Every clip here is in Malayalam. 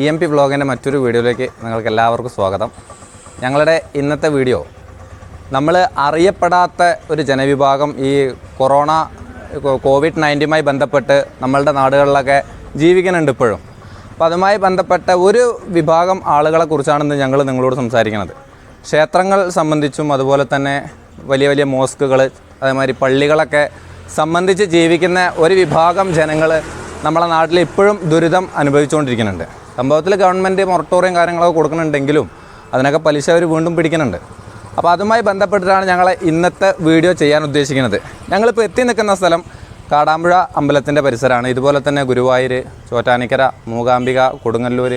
ഇ എം പി വ്ളോഗിന്റെ മറ്റൊരു വീഡിയോയിലേക്ക് നിങ്ങൾക്ക് എല്ലാവർക്കും സ്വാഗതം. ഞങ്ങളുടെ ഇന്നത്തെ വീഡിയോ നമ്മൾ അറിയപ്പെടാത്ത ഒരു ജനവിഭാഗം ഈ കൊറോണ കോവിഡ് നയന്റീനുമായി ബന്ധപ്പെട്ട് നമ്മളുടെ നാടുകളിലൊക്കെ ജീവിക്കുന്നുണ്ട് ഇപ്പോഴും. അപ്പോൾ അതുമായി ബന്ധപ്പെട്ട ഒരു വിഭാഗം ആളുകളെ കുറിച്ചാണ് ഞങ്ങൾ നിങ്ങളോട് സംസാരിക്കുന്നത് ക്ഷേത്രങ്ങൾ സംബന്ധിച്ചും അതുപോലെ തന്നെ വലിയ വലിയ മോസ്കുകൾ അതേമാതിരി പള്ളികളൊക്കെ സംബന്ധിച്ച് ജീവിക്കുന്ന ഒരു വിഭാഗം ജനങ്ങൾ നമ്മളെ നാട്ടിൽ ഇപ്പോഴും ദുരിതം അനുഭവിച്ചുകൊണ്ടിരിക്കുന്നുണ്ട്. സംഭവത്തിൽ ഗവൺമെന്റ് മൊറട്ടോറിയം കാര്യങ്ങളൊക്കെ കൊടുക്കുന്നുണ്ടെങ്കിലും അതിനൊക്കെ പലിശ അവർ വീണ്ടും പിടിക്കുന്നുണ്ട്. അപ്പോൾ അതുമായി ബന്ധപ്പെട്ടിട്ടാണ് ഞങ്ങൾ ഇന്നത്തെ വീഡിയോ ചെയ്യാൻ ഉദ്ദേശിക്കുന്നത്. ഞങ്ങളിപ്പോൾ എത്തി നിൽക്കുന്ന സ്ഥലം കാടാമ്പുഴ അമ്പലത്തിന്റെ പരിസരമാണ്. ഇതുപോലെ തന്നെ ഗുരുവായൂർ ചോറ്റാനിക്കര മൂകാംബിക കൊടുങ്ങല്ലൂർ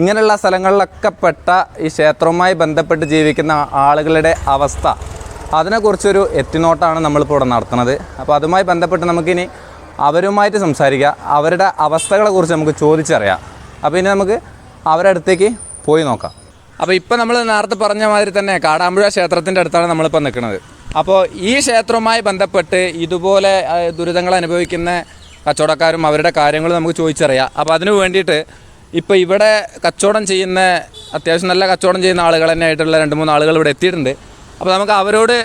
ഇങ്ങനെയുള്ള സ്ഥലങ്ങളിലൊക്കെ പെട്ട ഈ ക്ഷേത്രവുമായി ബന്ധപ്പെട്ട് ജീവിക്കുന്ന ആളുകളുടെ അവസ്ഥ അതിനെക്കുറിച്ചൊരു എത്തിനോട്ടാണ് നമ്മളിപ്പോൾ ഇവിടെ നടത്തുന്നത്. അപ്പോൾ അതുമായി ബന്ധപ്പെട്ട് നമുക്കിനി അവരുമായിട്ട് സംസാരിക്കുക. അവരുടെ അവസ്ഥകളെ കുറിച്ച് നമുക്ക് ചോദിച്ചറിയാം. അപ്പോൾ ഇനി നമുക്ക് അവരുടെ അടുത്തേക്ക് പോയി നോക്കാം. അപ്പോൾ ഇപ്പോൾ നമ്മൾ നേരത്തെ പറഞ്ഞ മാതിരി തന്നെ കാടാമ്പുഴ ക്ഷേത്രത്തിന്റെ അടുത്താണ് നമ്മളിപ്പോൾ നിൽക്കുന്നത്. അപ്പോൾ ഈ ക്ഷേത്രവുമായി ബന്ധപ്പെട്ട് ഇതുപോലെ ദുരിതങ്ങൾ അനുഭവിക്കുന്ന കച്ചവടക്കാരും അവരുടെ കാര്യങ്ങൾ നമുക്ക് ചോദിച്ചറിയാം. അപ്പോൾ അതിനു വേണ്ടിയിട്ട് ഇപ്പോൾ ഇവിടെ കച്ചവടം ചെയ്യുന്ന അത്യാവശ്യം നല്ല കച്ചവടം ചെയ്യുന്ന ആളുകൾ തന്നെ ആയിട്ടുള്ള രണ്ട് മൂന്ന് ആളുകൾ ഇവിടെ എത്തിയിട്ടുണ്ട്. അപ്പോൾ നമുക്ക് അവരോട്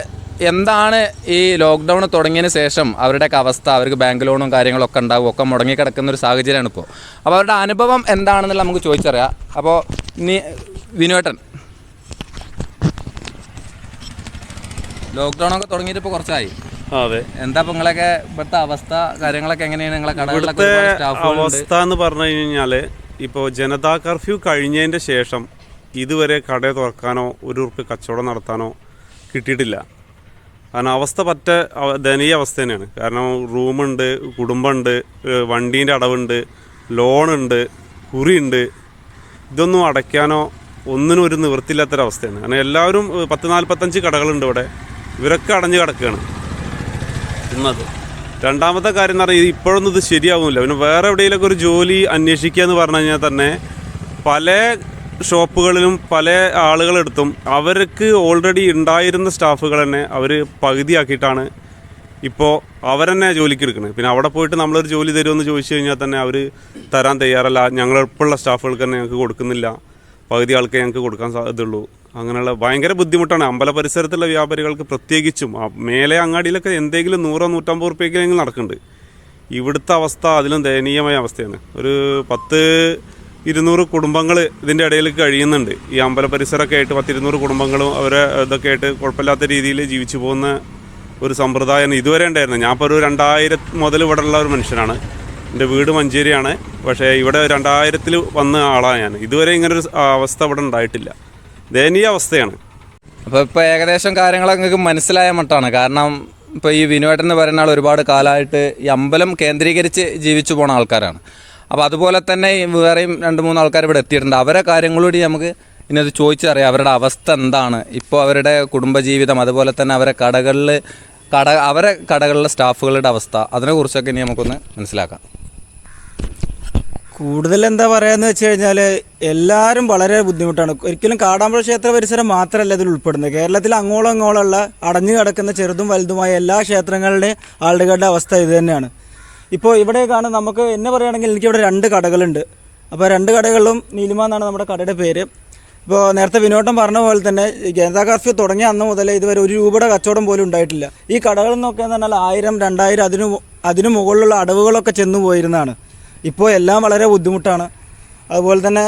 എന്താണ് ഈ ലോക്ക്ഡൗൺ തുടങ്ങിയതിന് ശേഷം അവരുടെയൊക്കെ അവസ്ഥ? അവർക്ക് ബാങ്ക് ലോണും കാര്യങ്ങളൊക്കെ ഉണ്ടാവും. ഒക്കെ മുടങ്ങി കിടക്കുന്ന ഒരു സാഹചര്യമാണ് ഇപ്പോൾ. അപ്പോൾ അവരുടെ അനുഭവം എന്താണെന്നുള്ള നമുക്ക് ചോദിച്ചറിയാം. അപ്പോൾ നീ വിനുവേട്ടൻ ലോക്ക്ഡൗൺ ഒക്കെ തുടങ്ങിയിട്ട് ഇപ്പോൾ കുറച്ചായി. അതെ. എന്താ ഇപ്പൊ നിങ്ങളൊക്കെ ഇവിടുത്തെ അവസ്ഥ? കാര്യങ്ങളൊക്കെ എങ്ങനെയാണ് നിങ്ങളെ കടകളിലൊക്കെ അവസ്ഥ എന്ന് പറഞ്ഞു കഴിഞ്ഞാൽ ഇപ്പോൾ ജനതാ കർഫ്യൂ കഴിഞ്ഞതിന്റെ ശേഷം ഇതുവരെ കട തുറക്കാനോ ഒരു ഉറുപ്പ് കച്ചവടം നടത്താനോ കിട്ടിയിട്ടില്ല. കാരണം അവസ്ഥ പറ്റ ദയനീയ അവസ്ഥ തന്നെയാണ്. കാരണം റൂമുണ്ട് കുടുംബമുണ്ട് വണ്ടീന്റെ അടവുണ്ട് ലോണുണ്ട് കുറിയുണ്ട്. ഇതൊന്നും അടയ്ക്കാനോ ഒന്നിനും ഒരു നിവൃത്തിയില്ലാത്തൊരവസ്ഥയാണ്. കാരണം എല്ലാവരും പത്ത് നാൽപ്പത്തഞ്ച് കടകളുണ്ട് ഇവിടെ. ഇവരൊക്കെ അടഞ്ഞു കിടക്കുകയാണ്. ഇന്നത്. രണ്ടാമത്തെ കാര്യം എന്ന് പറഞ്ഞാൽ ഇപ്പോഴൊന്നും ഇത് ശരിയാവുന്നില്ല. പിന്നെ വേറെ എവിടെയെങ്കിലൊക്കെ ഒരു ജോലി അന്വേഷിക്കുക എന്ന് പറഞ്ഞു കഴിഞ്ഞാൽ തന്നെ പല ഷോപ്പുകളിലും പല ആളുകളെടുത്തും അവർക്ക് ഓൾറെഡി ഉണ്ടായിരുന്ന സ്റ്റാഫുകൾ തന്നെ അവർ പകുതിയാക്കിയിട്ടാണ് ഇപ്പോൾ അവരെന്നെ ജോലിക്ക് എടുക്കുന്നത് പിന്നെ അവിടെ പോയിട്ട് നമ്മളൊരു ജോലി തരുമെന്ന് ചോദിച്ചു കഴിഞ്ഞാൽ തന്നെ അവർ തരാൻ തയ്യാറല്ല. ഞങ്ങളിപ്പോഴുള്ള സ്റ്റാഫുകൾക്ക് തന്നെ ഞങ്ങൾക്ക് കൊടുക്കുന്നില്ല. പകുതി ആൾക്കേ ഞങ്ങൾക്ക് കൊടുക്കാൻ സാധ്യതയുള്ളൂ അങ്ങനെയുള്ള ഭയങ്കര ബുദ്ധിമുട്ടാണ്. അമ്പല പരിസരത്തുള്ള വ്യാപാരികൾക്ക് പ്രത്യേകിച്ചും മേലെ അങ്ങാടിയിലൊക്കെ എന്തെങ്കിലും നൂറോ നൂറ്റമ്പത് റുപ്യക്കെങ്കിലും നടക്കുന്നുണ്ട്. ഇവിടുത്തെ അവസ്ഥ അതിലും ദയനീയമായ അവസ്ഥയാണ്. ഒരു പത്ത് ഇരുന്നൂറ് കുടുംബങ്ങൾ ഇതിന്റെ ഇടയിൽ കഴിയുന്നുണ്ട്. ഈ അമ്പല പരിസരമൊക്കെ ആയിട്ട് പത്തിരുന്നൂറ് കുടുംബങ്ങളും അവരെ ഇതൊക്കെ ആയിട്ട് കുഴപ്പമില്ലാത്ത രീതിയിൽ ജീവിച്ചു പോകുന്ന ഒരു സമ്പ്രദായമാണ് ഇതുവരെ ഉണ്ടായിരുന്നത് ഞാൻ ഇപ്പോൾ ഒരു രണ്ടായിരം മുതൽ ഇവിടെ ഉള്ള ഒരു മനുഷ്യനാണ്. എന്റെ വീട് മഞ്ചേരിയാണ്. പക്ഷേ ഇവിടെ രണ്ടായിരത്തിൽ വന്ന ആളാണ് ഞാൻ. ഇതുവരെ ഇങ്ങനൊരു അവസ്ഥ ഇവിടെ ഉണ്ടായിട്ടില്ല. ദയനീയ അവസ്ഥയാണ്. അപ്പോൾ ഇപ്പോൾ ഏകദേശം കാര്യങ്ങളൊക്കെ നിങ്ങൾക്ക് മനസ്സിലായ മട്ടാണ്. കാരണം ഇപ്പോൾ ഈ വിനുവേട്ടൻ എന്ന് പറയുന്ന ആൾ ഒരുപാട് കാലമായിട്ട് ഈ അമ്പലം കേന്ദ്രീകരിച്ച് ജീവിച്ചു പോണ ആൾക്കാരാണ്. അപ്പോൾ അതുപോലെ തന്നെ വേറെയും രണ്ട് മൂന്ന് ആൾക്കാർ ഇവിടെ എത്തിയിട്ടുണ്ട്. അവരെ കാര്യങ്ങളൂടി നമുക്ക് ഇനി അത് ചോദിച്ചറിയാം. അവരുടെ അവസ്ഥ എന്താണ്? ഇപ്പോൾ അവരുടെ കുടുംബജീവിതം അതുപോലെ തന്നെ അവരെ കടകളിൽ കട അവരെ കടകളിലെ സ്റ്റാഫുകളുടെ അവസ്ഥ അതിനെക്കുറിച്ചൊക്കെ ഇനി നമുക്കൊന്ന് മനസ്സിലാക്കാം. കൂടുതൽ എന്താ പറയാന്ന് വെച്ച് കഴിഞ്ഞാൽ എല്ലാവരും വളരെ ബുദ്ധിമുട്ടാണ്. ഒരിക്കലും കാടാമ്പുഴ ക്ഷേത്ര പരിസരം മാത്രമല്ല ഇതിൽ ഉൾപ്പെടുന്നത്. കേരളത്തിൽ അങ്ങോളം അങ്ങോളമുള്ള അടഞ്ഞു കിടക്കുന്ന ചെറുതും വലുതുമായ എല്ലാ ക്ഷേത്രങ്ങളുടെയും ആളുകളുടെ അവസ്ഥ ഇത് തന്നെയാണ്. ഇപ്പോൾ ഇവിടെ കാണും നമുക്ക് എന്നെ പറയുകയാണെങ്കിൽ എനിക്കിവിടെ രണ്ട് കടകളുണ്ട്. അപ്പോൾ രണ്ട് കടകളിലും നീലിമ എന്നാണ് നമ്മുടെ കടയുടെ പേര്. ഇപ്പോൾ നേരത്തെ വിനോദം പറഞ്ഞ പോലെ തന്നെ ജനതാ കർഫ്യൂ തുടങ്ങിയ അന്ന് മുതലേ ഇതുവരെ ഒരു രൂപയുടെ കച്ചവടം പോലും ഉണ്ടായിട്ടില്ല. ഈ കടകളിൽ നിന്നൊക്കെ എന്ന് പറഞ്ഞാൽ ആയിരം രണ്ടായിരം അതിന് അതിനു മുകളിലുള്ള അടവുകളൊക്കെ ചെന്നു പോയിരുന്നതാണ്. ഇപ്പോൾ എല്ലാം വളരെ ബുദ്ധിമുട്ടാണ്. അതുപോലെ തന്നെ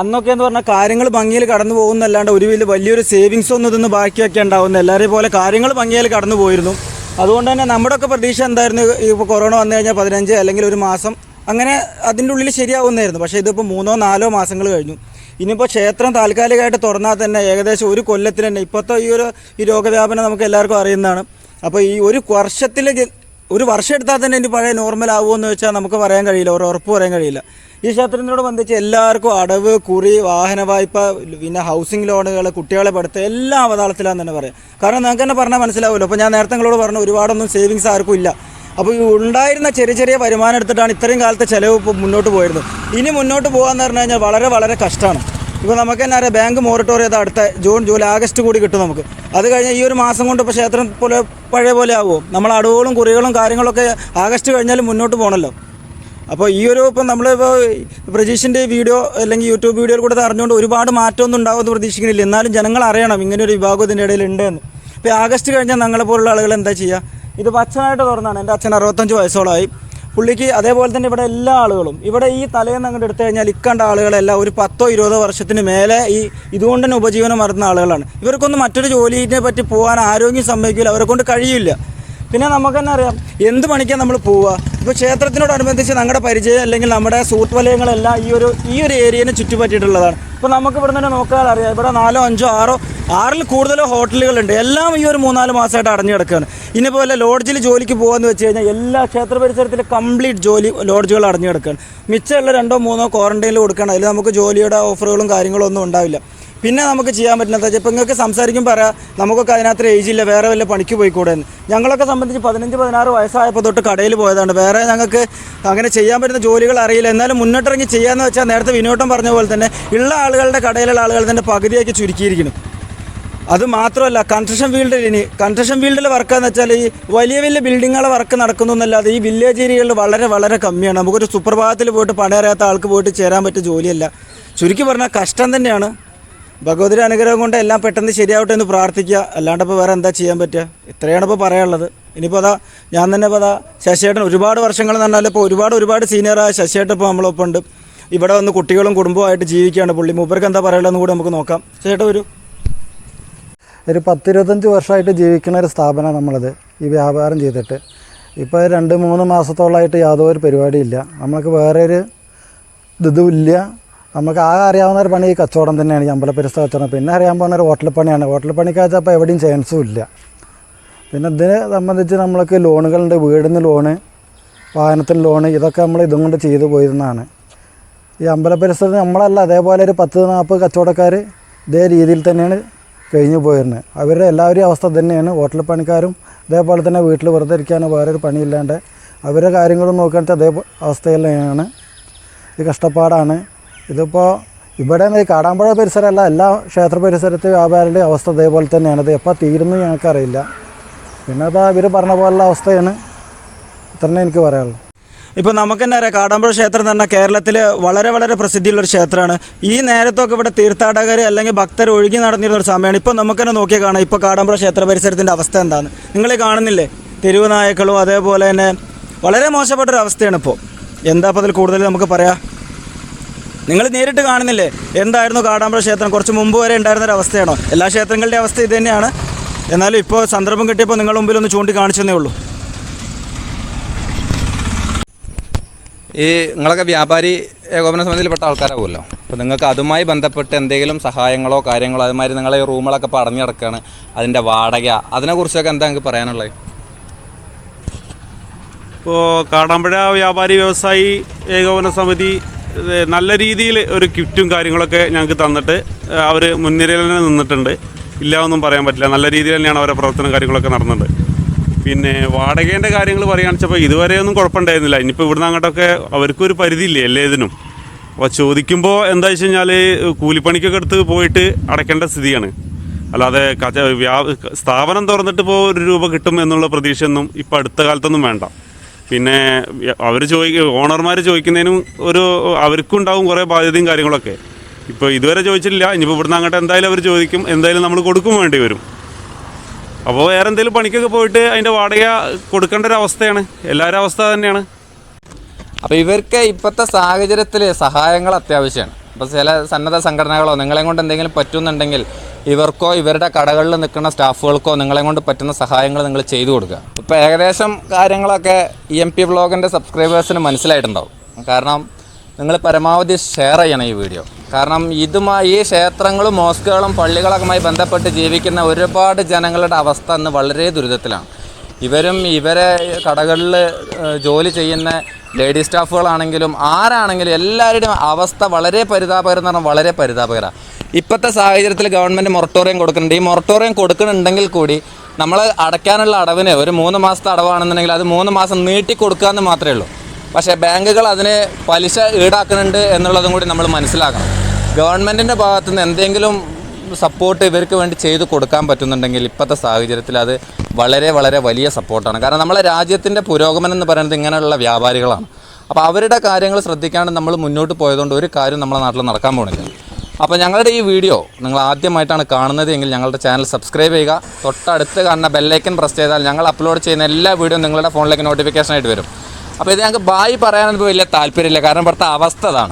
അന്നൊക്കെ എന്ന് പറഞ്ഞാൽ കാര്യങ്ങൾ ഭംഗിയിൽ കടന്നു പോകുന്നല്ലാണ്ട് ഒരു വലിയ വലിയൊരു സേവിങ്സ് ഒന്നും ഇതൊന്നും ബാക്കിയൊക്കെ ഉണ്ടാവുന്ന എല്ലാവരെയും പോലെ കാര്യങ്ങൾ ഭംഗിയിൽ കടന്നു പോയിരുന്നു. അതുകൊണ്ട് തന്നെ നമ്മുടെ ഒക്കെ പ്രതീക്ഷ എന്തായിരുന്നു? ഇപ്പോൾ കൊറോണ വന്നു കഴിഞ്ഞാൽ പതിനഞ്ച് അല്ലെങ്കിൽ ഒരു മാസം. അങ്ങനെ അതിന്റെ ഉള്ളിൽ ശരിയാവുന്നതായിരുന്നു പക്ഷേ ഇതിപ്പോൾ മൂന്നോ നാലോ മാസങ്ങൾ കഴിഞ്ഞു. ഇനിയിപ്പോൾ ക്ഷേത്രം താൽക്കാലികമായിട്ട് തുറന്നാൽ തന്നെ ഏകദേശം ഒരു കൊല്ലത്തിന് തന്നെ ഇപ്പോഴത്തെ ഈ ഒരു ഈ രോഗവ്യാപനം നമുക്ക് എല്ലാവർക്കും അറിയുന്നതാണ്. അപ്പോൾ ഈ ഒരു വർഷത്തിൽ ഒരു വർഷം എടുത്താൽ തന്നെ ഇനി പഴയ നോർമൽ ആവുമോ എന്ന് വെച്ചാൽ നമുക്ക് പറയാൻ കഴിയില്ല. ഒരു ഉറപ്പ് പറയാൻ കഴിയില്ല. ഈ ക്ഷേത്രത്തിനോട് ബന്ധിച്ച് എല്ലാവർക്കും അടവ് കുറി വാഹന വായ്പ പിന്നെ ഹൗസിംഗ് ലോണുകൾ കുട്ടികളെ പഠിത്തം എല്ലാ അവതാളത്തിലാന്ന് തന്നെ പറയാം. കാരണം നിങ്ങൾക്ക് തന്നെ പറഞ്ഞാൽ മനസ്സിലാവുമല്ലോ. അപ്പോൾ ഞാൻ നേരത്തെ നിങ്ങളോട് പറഞ്ഞു ഒരുപാടൊന്നും സേവിങ്സ് ആർക്കും ഇല്ല. അപ്പോൾ ഈ ഉണ്ടായിരുന്ന ചെറിയ ചെറിയ വരുമാനം എടുത്തിട്ടാണ് ഇത്രയും കാലത്തെ ചിലവ് മുന്നോട്ട് പോയിരുന്നത്. ഇനി മുന്നോട്ട് പോകാന്ന് പറഞ്ഞു കഴിഞ്ഞാൽ വളരെ വളരെ കഷ്ടമാണ്. ഇപ്പോൾ നമുക്ക് തന്നെ അറിയാം ബാങ്ക് മോറട്ടോറിയം അടുത്ത ജൂൺ ജൂലൈ ആഗസ്റ്റ് കൂടി കിട്ടും നമുക്ക്. അത് കഴിഞ്ഞാൽ ഈ ഒരു മാസം കൊണ്ട് ഇപ്പോൾ ക്ഷേത്രം പോലെ പഴയ പോലെ ആവുമോ? നമ്മൾ അടവുകളും കുറികളും കാര്യങ്ങളൊക്കെ ആഗസ്റ്റ് കഴിഞ്ഞാലും മുന്നോട്ട് പോകണമല്ലോ അപ്പോൾ ഈ ഒരു ഇപ്പം നമ്മളിപ്പോൾ പ്രജീഷിന്റെ വീഡിയോ അല്ലെങ്കിൽ യൂട്യൂബ് വീഡിയോയിൽ കൂടെ അറിഞ്ഞുകൊണ്ട് ഒരുപാട് മാറ്റമൊന്നും ഉണ്ടാകുമെന്ന് പ്രതീക്ഷിക്കുന്നില്ല. എന്നാലും ജനങ്ങൾ അറിയണം ഇങ്ങനെ ഒരു വിഭാഗം ഇതിന്റെ ഇടയിൽ ഉണ്ടെന്ന്. ഇപ്പോൾ ആഗസ്റ്റ് കഴിഞ്ഞാൽ ഞങ്ങളെ പോലുള്ള ആളുകൾ എന്താ ചെയ്യുക? ഇത് അച്ഛനായിട്ട് തുറന്നാണ്. എന്റെ അച്ഛൻ അറുപത്തഞ്ച് വയസ്സോളമായി. പുള്ളിക്ക് അതേപോലെ തന്നെ ഇവിടെ എല്ലാ ആളുകളും ഇവിടെ ഈ തലേന്ന് അങ്ങോട്ട് എടുത്തു കഴിഞ്ഞാൽ ഇക്കണ്ട ആളുകളെല്ലാം ഒരു പത്തോ ഇരുപതോ വർഷത്തിന് മേലെ ഈ ഇതുകൊണ്ട് തന്നെ ഉപജീവനം നടത്തുന്ന ആളുകളാണ്. ഇവർക്കൊന്നും മറ്റൊരു ജോലിയെ പറ്റി പോകാൻ ആരോഗ്യം സമ്മതിക്കില്ല. അവരെ കൊണ്ട് കഴിയില്ല. പിന്നെ നമുക്ക് തന്നെ അറിയാം? എന്ത് പണിക്കാൻ നമ്മൾ പോവുക? ഇപ്പോൾ ക്ഷേത്രത്തിനോടനുബന്ധിച്ച് ഞങ്ങളുടെ പരിചയം അല്ലെങ്കിൽ നമ്മുടെ സുഹൃത്ത് വലയങ്ങളെല്ലാം ഈ ഒരു ഈ ഒരു ഏരിയനെ ചുറ്റുപറ്റിയിട്ടുള്ളതാണ് ഇപ്പോൾ നമുക്ക് ഇവിടെ തന്നെ നോക്കാൻ അറിയാം. ഇവിടെ നാലോ അഞ്ചോ ആറോ ആറിൽ കൂടുതലോ ഹോട്ടലുകളുണ്ട്. എല്ലാം ഈ ഒരു മൂന്നാൽ മാസമായിട്ട് അടഞ്ഞു കിടക്കുകയാണ്. ഇനിയിപ്പോൾ വല്ല ലോഡ്ജിൽ ജോലിക്ക് പോകാന്ന് വെച്ച് കഴിഞ്ഞാൽ എല്ലാ ക്ഷേത്ര പരിസരത്തിലെ കംപ്ലീറ്റ് ജോലി ലോഡ്ജുകൾ അടഞ്ഞു കിടക്കുകയാണ്. മിച്ചമുള്ള രണ്ടോ മൂന്നോ ക്വാറന്റൈനിൽ കൊടുക്കണം അതിൽ നമുക്ക് ജോലിയുടെ ഓഫറുകളും കാര്യങ്ങളും ഒന്നും ഉണ്ടാവില്ല. പിന്നെ നമുക്ക് ചെയ്യാൻ പറ്റുന്നത് എന്താ വെച്ചാൽ ഇപ്പം നിങ്ങൾക്ക് സംസാരിക്കുമ്പോൾ പറയാം നമുക്കൊക്കെ അതിനകത്ത് ഏജ് ഇല്ല വേറെ വല്ല പണിക്ക് പോയിക്കൂടെ? എന്ന്. ഞങ്ങളൊക്കെ സംബന്ധിച്ച് പതിനഞ്ച് പതിനാറ് വയസ്സായപ്പോൾ തൊട്ട് കടയിൽ പോയതാണ്. വേറെ ഞങ്ങൾക്ക് അങ്ങനെ ചെയ്യാൻ പറ്റുന്ന ജോലികൾ അറിയില്ല. എന്നാലും മുന്നോട്ടിറങ്ങി ചെയ്യാമെന്ന് വെച്ചാൽ നേരത്തെ വിനോട്ടം പറഞ്ഞ പോലെ തന്നെ ഉള്ള ആളുകളുടെ കടയിലുള്ള ആളുകൾ തന്നെ പകുതിയാക്കി ചുരുക്കിയിരിക്കുന്നു. അത് മാത്രമല്ല കൺസ്ട്രക്ഷൻ ഫീൽഡിൽ ഇനി കൺസ്ട്രക്ഷൻ ഫീൽഡിൽ വർക്കാന്ന് വെച്ചാൽ ഈ വലിയ വലിയ ബിൽഡിങ്ങുകളെ വർക്ക് നടക്കുന്നു എന്നല്ലാതെ ഈ വില്ലേജ് ഏരിയകളിൽ വളരെ വളരെ കമ്മിയാണ്. നമുക്കൊരു സുപ്രഭാതത്തിൽ പോയിട്ട് പണിയറിയാത്ത ആൾക്ക് പോയിട്ട് ചേരാൻ പറ്റിയ ജോലിയല്ല. ചുരുക്കി പറഞ്ഞാൽ കഷ്ടം തന്നെയാണ്. ഭഗവതിയുടെ അനുഗ്രഹം കൊണ്ട് എല്ലാം പെട്ടെന്ന് ശരിയാവട്ടെ എന്ന് പ്രാർത്ഥിക്കുക. അല്ലാണ്ട് ഇപ്പോൾ വേറെ എന്താ ചെയ്യാൻ പറ്റുക? ഇത്രയാണ് ഇപ്പോൾ പറയാനുള്ളത്. ഇനിയിപ്പോൾ അതാ ഞാൻ തന്നെ ഇപ്പോൾ അതാ ശശിയേട്ടൻ ഒരുപാട് വർഷങ്ങൾ എന്ന് പറഞ്ഞാൽ ഇപ്പോൾ ഒരുപാട് ഒരുപാട് സീനിയറായ ശശിയേട്ടൻ ഇപ്പോൾ നമ്മളൊപ്പം ഉണ്ട്. ഇവിടെ വന്ന് കുട്ടികളും കുടുംബവുമായിട്ട് ജീവിക്കുകയാണ് പുള്ളി. മൂപ്പർക്ക് എന്താ പറയുള്ളതെന്ന് കൂടി നമുക്ക് നോക്കാം. ശശിയേട്ടൻ ഒരു ഒരു പത്തിരുപത്തഞ്ച് വർഷമായിട്ട് ജീവിക്കുന്ന ഒരു സ്ഥാപനമാണ് നമ്മളത് ഈ വ്യാപാരം ചെയ്തിട്ട്. ഇപ്പോൾ രണ്ട് മൂന്ന് മാസത്തോളമായിട്ട് യാതൊരു പരിപാടിയില്ല നമുക്ക് വേറെ ഒരു ഇതും ഇല്ല. നമുക്ക് ആകെ അറിയാവുന്ന ഒരു പണി ഈ കച്ചവടം തന്നെയാണ് ഈ അമ്പലപ്പെരുസ്ഥ കച്ചവടം. പിന്നെ അറിയാൻ പോകുന്ന ഒരു ഹോട്ടൽ പണിയാണ്. ഹോട്ടൽ പണിക്കകത്ത് അപ്പോൾ എവിടെയും ചാൻസും ഇല്ല. പിന്നെ ഇതിനെ സംബന്ധിച്ച് നമ്മൾക്ക് ലോണുകളുണ്ട്. വീടിന് ലോണ് വാഹനത്തിന് ലോണ് ഇതൊക്കെ നമ്മൾ ഇതും കൊണ്ട് ചെയ്തു പോയിരുന്നതാണ്. ഈ അമ്പലപരിസരത്ത് നമ്മളല്ല അതേപോലെ ഒരു പത്ത് നാൽപ്പത് കച്ചവടക്കാർ ഇതേ രീതിയിൽ തന്നെയാണ് കഴിഞ്ഞു പോയിരുന്നത് അവരുടെ എല്ലാവരുടെയും അവസ്ഥ തന്നെയാണ്. ഹോട്ടൽ പണിക്കാരും അതേപോലെ തന്നെ വീട്ടിൽ വെറുതെ ഇരിക്കാനോ വേറൊരു പണിയില്ലാണ്ട് അവരുടെ കാര്യങ്ങളും നോക്കുകയാണെന്ന് അതേ അവസ്ഥയിൽ തന്നെയാണ്. ഇത് കഷ്ടപ്പാടാണ്. ഇതിപ്പോൾ ഇവിടെ കാടാമ്പുഴ പരിസരമല്ല എല്ലാ ക്ഷേത്ര പരിസരത്തെ വ്യാപാരിയുടെ അവസ്ഥ ഇതേപോലെ തന്നെയാണ്. ഇത് എപ്പോൾ തീരുന്നു ഞങ്ങൾക്കറിയില്ല. പിന്നെ അതാ ഇവർ പറഞ്ഞ പോലുള്ള അവസ്ഥയാണ് ഇത്രന്നെ എനിക്ക് പറയാനുള്ളൂ. ഇപ്പോൾ നമുക്ക് തന്നെ അറിയാം കാടാമ്പുഴ ക്ഷേത്രം എന്ന് പറഞ്ഞാൽ കേരളത്തിൽ വളരെ വളരെ പ്രസിദ്ധിയുള്ള ഒരു ക്ഷേത്രമാണ്. ഈ നേരത്തൊക്കെ ഇവിടെ തീർത്ഥാടകർ അല്ലെങ്കിൽ ഭക്തർ ഒഴുകി നടന്നിരുന്ന ഒരു സമയമാണ്. ഇപ്പോൾ നമുക്ക് തന്നെ നോക്കിയാൽ കാണാം ഇപ്പോൾ കാടാമ്പുഴ ക്ഷേത്ര പരിസരത്തിന്റെ അവസ്ഥ എന്താണ്? നിങ്ങൾ കാണുന്നില്ലേ? തെരുവ് നായക്കളും അതേപോലെ തന്നെ വളരെ മോശപ്പെട്ടൊരു അവസ്ഥയാണ് ഇപ്പോൾ എന്താ അപ്പോൾ അതിൽ കൂടുതൽ നമുക്ക് പറയാം? നിങ്ങൾ നേരിട്ട് കാണുന്നില്ലേ? എന്തായിരുന്നു കാടാമ്പുഴ ക്ഷേത്രം? കുറച്ച് മുമ്പ് വരെ ഉണ്ടായിരുന്ന ഒരു അവസ്ഥയാണോ? എല്ലാ ക്ഷേത്രങ്ങളുടെയും അവസ്ഥ ഇത് തന്നെയാണ്. എന്നാലും ഇപ്പോൾ സന്ദർഭം കിട്ടിയപ്പോൾ നിങ്ങളുടെ മുമ്പിൽ ഒന്ന് ചൂണ്ടിക്കാണിച്ചെന്നേ ഉള്ളൂ. ഈ നിങ്ങളൊക്കെ വ്യാപാരി ഏകോപന സമിതിയിൽപ്പെട്ട ആൾക്കാരാവുമല്ലോ. അപ്പോൾ നിങ്ങൾക്ക് അതുമായി ബന്ധപ്പെട്ട് എന്തെങ്കിലും സഹായങ്ങളോ കാര്യങ്ങളോ അതുമാതിരി നിങ്ങളെ ഈ റൂമുകളൊക്കെ പറഞ്ഞു കിടക്കുകയാണ്. അതിന്റെ വാടക അതിനെക്കുറിച്ചൊക്കെ എന്താ നിങ്ങൾക്ക് പറയാനുള്ളത്? ഇപ്പോൾ കാടാമ്പുഴ വ്യാപാരി വ്യവസായി ഏകോപന സമിതി നല്ല രീതിയിൽ ഒരു കിറ്റും കാര്യങ്ങളൊക്കെ ഞങ്ങൾക്ക് തന്നിട്ട് അവർ മുൻനിരയിൽ തന്നെ നിന്നിട്ടുണ്ട്. ഇല്ല ഒന്നും പറയാൻ പറ്റില്ല. നല്ല രീതിയിൽ തന്നെയാണ് അവരുടെ പ്രവർത്തനം കാര്യങ്ങളൊക്കെ നടന്നത്. പിന്നെ വാടകേന്റെ കാര്യങ്ങൾ പറയുകയാണെന്ന് വെച്ചപ്പോൾ ഇതുവരെ ഒന്നും കുഴപ്പമുണ്ടായിരുന്നില്ല. ഇനിയിപ്പോൾ ഇവിടുന്ന് അങ്ങോട്ടൊക്കെ അവർക്കൊരു പരിധിയില്ലേ എല്ലാത്തിനും. അപ്പോൾ ചോദിക്കുമ്പോൾ എന്താ വെച്ച് കഴിഞ്ഞാൽ കൂലിപ്പണിക്കൊക്കെ എടുത്ത് പോയിട്ട് അടയ്ക്കേണ്ട സ്ഥിതിയാണ്. അല്ലാതെ കച്ച സ്ഥാപനം തുറന്നിട്ട് ഇപ്പോൾ ഒരു രൂപ കിട്ടും എന്നുള്ള പ്രതീക്ഷയൊന്നും ഇപ്പോൾ അടുത്ത കാലത്തൊന്നും വേണ്ട. പിന്നെ അവർ ചോദിക്കും ഓണർമാർ ചോദിക്കുന്നതിനും ഒരു അവർക്കും ഉണ്ടാവും കുറേ ബാധ്യതയും കാര്യങ്ങളൊക്കെ. ഇപ്പോൾ ഇതുവരെ ചോദിച്ചിട്ടില്ല ഇനിയിപ്പോൾ ഇവിടുന്ന് അങ്ങോട്ട് എന്തായാലും അവർ ചോദിക്കും എന്തായാലും നമ്മൾ കൊടുക്കും വേണ്ടി വരും. അപ്പോൾ വേറെ എന്തെങ്കിലും പണിക്കൊക്കെ പോയിട്ട് അതിന്റെ വാടക കൊടുക്കേണ്ട ഒരു അവസ്ഥയാണ്. എല്ലാവരും അവസ്ഥ തന്നെയാണ്. അപ്പോൾ ഇവർക്ക് ഇപ്പോഴത്തെ സാഹചര്യത്തിൽ സഹായങ്ങൾ അത്യാവശ്യമാണ്. അപ്പോൾ ചില സന്നദ്ധ സംഘടനകളോ നിങ്ങളെ കൊണ്ട് എന്തെങ്കിലും പറ്റുന്നുണ്ടെങ്കിൽ ഇവർക്കോ ഇവരുടെ കടകളിൽ നിൽക്കുന്ന സ്റ്റാഫുകൾക്കോ നിങ്ങളെ കൊണ്ട് പറ്റുന്ന സഹായങ്ങൾ നിങ്ങൾ ചെയ്തു കൊടുക്കുക. ഇപ്പോൾ ഏകദേശം കാര്യങ്ങളൊക്കെ ഇ എം പി ബ്ലോഗിന്റെ സബ്സ്ക്രൈബേഴ്സിന് മനസ്സിലായിട്ടുണ്ടാവും. കാരണം നിങ്ങൾ പരമാവധി ഷെയർ ചെയ്യണം ഈ വീഡിയോ. കാരണം ഇതുമായി ഈ ക്ഷേത്രങ്ങളും മോസ്കുകളും പള്ളികളൊക്കെയുമായി ബന്ധപ്പെട്ട് ജീവിക്കുന്ന ഒരുപാട് ജനങ്ങളുടെ അവസ്ഥ ഇന്ന് വളരെ ദുരിതത്തിലാണ്. ഇവരും ഇവരെ കടകളിൽ ജോലി ചെയ്യുന്ന ലേഡി സ്റ്റാഫുകളാണെങ്കിലും ആരാണെങ്കിലും എല്ലാവരുടെയും അവസ്ഥ വളരെ പരിതാപകരം എന്ന് പറഞ്ഞാൽ വളരെ പരിതാപകരമാണ് ഇപ്പോഴത്തെ സാഹചര്യത്തിൽ ഗവൺമെന്റ് മൊറട്ടോറിയം കൊടുക്കുന്നുണ്ട്. ഈ മൊറട്ടോറിയം കൊടുക്കുന്നുണ്ടെങ്കിൽ കൂടി നമ്മൾ അടയ്ക്കാനുള്ള അടവിന് ഒരു മൂന്ന് മാസത്തെ അടവാണെന്നുണ്ടെങ്കിൽ അത് മൂന്ന് മാസം നീട്ടി കൊടുക്കാമെന്ന് മാത്രമേ ഉള്ളൂ. പക്ഷേ ബാങ്കുകൾ അതിന് പലിശ ഈടാക്കുന്നുണ്ട് എന്നുള്ളതും കൂടി നമ്മൾ മനസ്സിലാക്കണം. ഗവൺമെന്റിന്റെ ഭാഗത്തു നിന്ന് എന്തെങ്കിലും സപ്പോർട്ട് ഇവർക്ക് വേണ്ടി ചെയ്തു കൊടുക്കാൻ പറ്റുന്നുണ്ടെങ്കിൽ ഇപ്പോഴത്തെ സാഹചര്യത്തിൽ അത് വളരെ വളരെ വലിയ സപ്പോർട്ടാണ്. കാരണം നമ്മളെ രാജ്യത്തിന്റെ പുരോഗമനം എന്ന് പറയുന്നത് ഇങ്ങനെയുള്ള വ്യാപാരികളാണ്. അപ്പോൾ അവരുടെ കാര്യങ്ങൾ ശ്രദ്ധിക്കാണ്ട് നമ്മൾ മുന്നോട്ട് പോയതുകൊണ്ട് ഒരു കാര്യം നമ്മളെ നാട്ടിൽ നടക്കാൻ പോകണില്ല അപ്പോൾ ഞങ്ങളുടെ ഈ വീഡിയോ നിങ്ങൾ ആദ്യമായിട്ടാണ് കാണുന്നത് എങ്കിൽ ഞങ്ങളുടെ ചാനൽ സബ്സ്ക്രൈബ് ചെയ്യുക. തൊട്ടടുത്ത് കാണുന്ന ബെല്ലൈക്കൻ പ്രസ് ചെയ്താൽ ഞങ്ങൾ അപ്ലോഡ് ചെയ്യുന്ന എല്ലാ വീഡിയോ നിങ്ങളുടെ ഫോണിലേക്ക് നോട്ടിഫിക്കേഷൻ ആയിട്ട് വരും. അപ്പോൾ ഇത് ഞങ്ങൾക്ക് ബായി പറയാനൊന്നും വലിയ താല്പര്യമില്ല. കാരണം ഇവിടുത്തെ അവസ്ഥ അതാണ്.